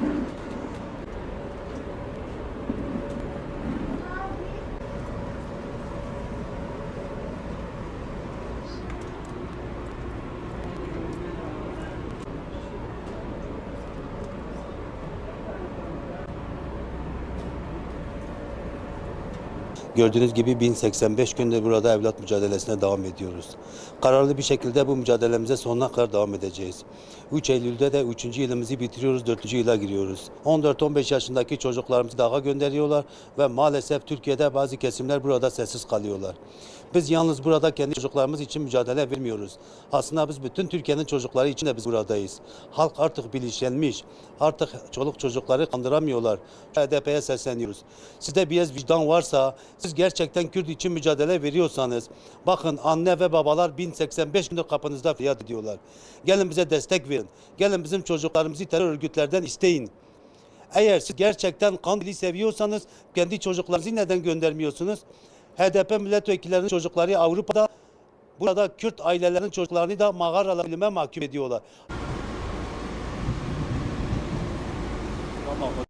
Thank you. Gördüğünüz gibi 1085 gündür burada evlat mücadelesine devam ediyoruz. Kararlı bir şekilde bu mücadelemize sonuna kadar devam edeceğiz. 3 Eylül'de de 3. yılımızı bitiriyoruz, 4. yıla giriyoruz. 14-15 yaşındaki çocuklarımızı daha gönderiyorlar ve maalesef Türkiye'de bazı kesimler burada sessiz kalıyorlar. Biz yalnız burada kendi çocuklarımız için mücadele vermiyoruz. Aslında biz bütün Türkiye'nin çocukları için de biz buradayız. Halk artık bilinçlenmiş. Artık çoluk çocukları kandıramıyorlar. HDP'ye sesleniyoruz. Sizde bir vicdan varsa, siz gerçekten Kürt için mücadele veriyorsanız, bakın anne ve babalar 1085 gündür kapınızda feryat ediyorlar. Gelin bize destek verin. Gelin bizim çocuklarımızı terör örgütlerden isteyin. Eğer siz gerçekten Kandil'i seviyorsanız kendi çocuklarınızı neden göndermiyorsunuz? HDP milletvekillerinin çocukları Avrupa'da burada Kürt ailelerinin çocuklarını da mağaralar bilime mahkum ediyorlar. Tamam.